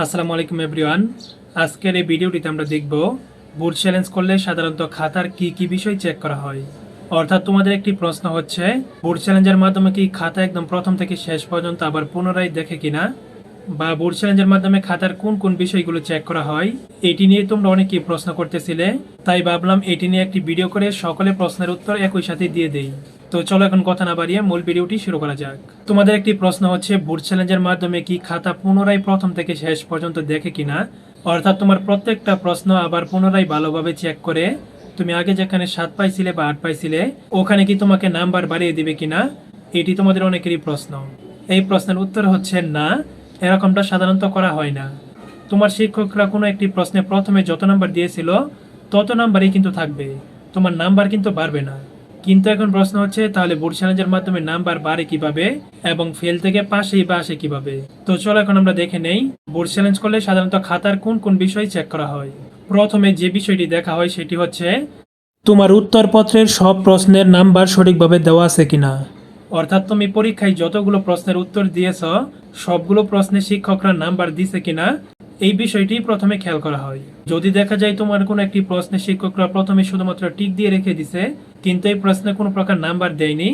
আসসালামু আলাইকুম এভরিওয়ান। আজকের এই ভিডিওটিতে আমরা দেখব, বুট চ্যালেঞ্জ করলে সাধারণত খাতার কি কি বিষয় চেক করা হয়? অর্থাৎ তোমাদের একটি প্রশ্ন হচ্ছে, বুট চ্যালেঞ্জের মাধ্যমে কি খাতা একদম প্রথম থেকে শেষ পর্যন্ত আবার পুনরায় দেখে কিনা? বা বুট চ্যালেঞ্জের মাধ্যমে খাতার কোন কোন বিষয়গুলো চেক করা হয়? এটি নিয়ে তোমরা অনেকেই প্রশ্ন করতেছিলে, তাই ভাবলাম এটি নিয়ে একটি ভিডিও করে সকলে প্রশ্নের উত্তর একই সাথে দিয়ে দেই। তো চলো এখন কথা না বাড়িয়ে মূল ভিডিওটি শুরু করা যাক। তোমাদের একটি প্রশ্ন হচ্ছে বুট চ্যালেঞ্জের মাধ্যমে কি খাতা পুনরায় প্রথম থেকে শেষ পর্যন্ত দেখে কিনা? অর্থাৎ তোমার প্রত্যেকটা প্রশ্ন আবার পুনরায় ভালোভাবে চেক করে, তুমি আগে যেখানে সাত পাইছিলে বা আট পাইছিলে, ওখানে কি তোমাকে নাম্বার বাড়িয়ে দিবে কিনা? এটি তোমাদের অনেকেরই প্রশ্ন। এই প্রশ্নের উত্তর হচ্ছে না, এরকমটা সাধারণত করা হয় না। তোমার শিক্ষকরা কোনো একটি প্রশ্নে প্রথমে যত নাম্বার দিয়েছিল, তত নাম্বারই কিন্তু থাকবে। তোমার নাম্বার কিন্তু বাড়বে না। কিন্তু এখন প্রশ্ন হচ্ছে, তাহলে বোর্ড চ্যালেঞ্জের মাধ্যমে নাম্বার বাড়ে কীভাবে এবং ফেল থেকে পাশেই বা আসে কীভাবে? তো চলো এখন আমরা দেখে নেই বোর্ড চ্যালেঞ্জ করলে সাধারণত খাতার কোন কোন বিষয় চেক করা হয়? প্রথমে যে বিষয়টি দেখা হয় সেটি হচ্ছে, তোমার উত্তরপত্রের সব প্রশ্নের নাম্বার সঠিকভাবে দেওয়া আছে কিনা? অর্থাৎ তুমি পরীক্ষায় যতগুলো প্রশ্নের উত্তর দিয়েছ, সবগুলো প্রশ্নে শিক্ষকরা নাম্বার দিছে কিনা এই বিষয়টি প্রথমে খেয়াল করা হয়। যদি দেখা যায় তোমার কোনো একটি প্রশ্নে শিক্ষকরা প্রথমে শুধুমাত্র টিক দিয়ে রেখে দিছে, কিন্তু এই প্রশ্নে কোনো প্রকার নাম্বার দেয়নি,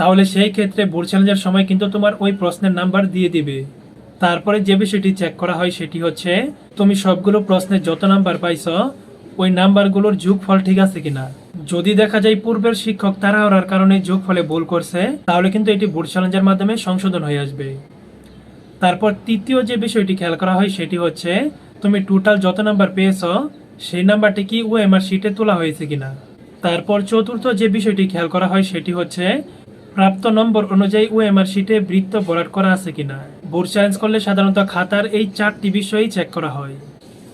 তাহলে সেই ক্ষেত্রে বোর্ড চ্যালেঞ্জের সময় কিন্তু তোমার ওই প্রশ্নের নাম্বার দিয়ে দিবে। তারপরে যে বিষয়টি চেক করা হয় সেটি হচ্ছে, তুমি সবগুলো প্রশ্নে যত নাম্বার পাইছ, ওই নাম্বারগুলোর যোগফল ঠিক আছে কিনা? যদি দেখা যায় পূর্বের শিক্ষক তারা হওয়ার কারণে যোগফলে ভুল করছে, তাহলে কিন্তু এটি বোর্ড চ্যালেঞ্জের মাধ্যমে সংশোধন হয়ে আসবে। তারপর তৃতীয় যে বিষয়টি খেয়াল করা হয় সেটি হচ্ছে, তুমি টোটাল যত নাম্বার পেয়েছ, সেই নাম্বারটি কি ও এমআর শিটে তোলা হয়েছে কিনা? তারপর চতুর্থ যে বিষয়টি খেয়াল করা হয় সেটি হচ্ছে, প্রাপ্ত নম্বর অনুযায়ী ও এমআর শিটে বৃত্ত বরাট করা আছে কিনা? বোর্ড চ্যালেঞ্জ করলে সাধারণত খাতার এই চারটি বিষয়ই চেক করা হয়।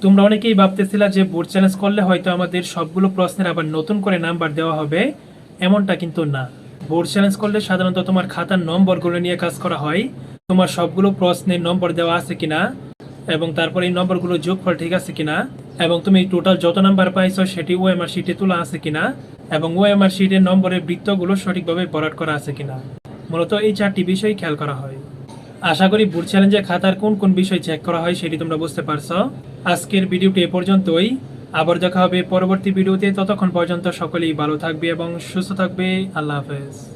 তোমরা অনেকেই ভাবতেছিলা যে বোর্ড চ্যালেঞ্জ করলে হয়তো আমাদের সবগুলো প্রশ্নের আবার নতুন করে নাম্বার দেওয়া হবে, এমনটা কিন্তু না। বোর্ড চ্যালেঞ্জ করলে সাধারণত তোমার খাতার নম্বরগুলো নিয়ে কাজ করা হয়। তোমার সবগুলো প্রশ্নের নম্বর দেওয়া আছে কিনা? এবং তারপরে এই নম্বরগুলো যোগফল ঠিক আছে কিনা? এবং তুমি টোটাল যত নাম্বার পাইছো, সেটি ও এমআর শিটে তোলা আছে কিনা? এবং ও এমআর শিটের নম্বরের বৃত্তগুলো সঠিকভাবে বরাট করা আছে কিনা? মূলত এই চারটি বিষয় খেয়াল করা হয়। আশা করি বুট চ্যালেঞ্জে খাতার কোন কোন বিষয় চেক করা হয় সেটি তোমরা বুঝতে পারছ। আজকের ভিডিওটি এ পর্যন্তই। আবার দেখা হবে পরবর্তী ভিডিওতে। ততক্ষণ পর্যন্ত সকলেই ভালো থাকবে এবং সুস্থ থাকবে। আল্লাহ হাফেজ।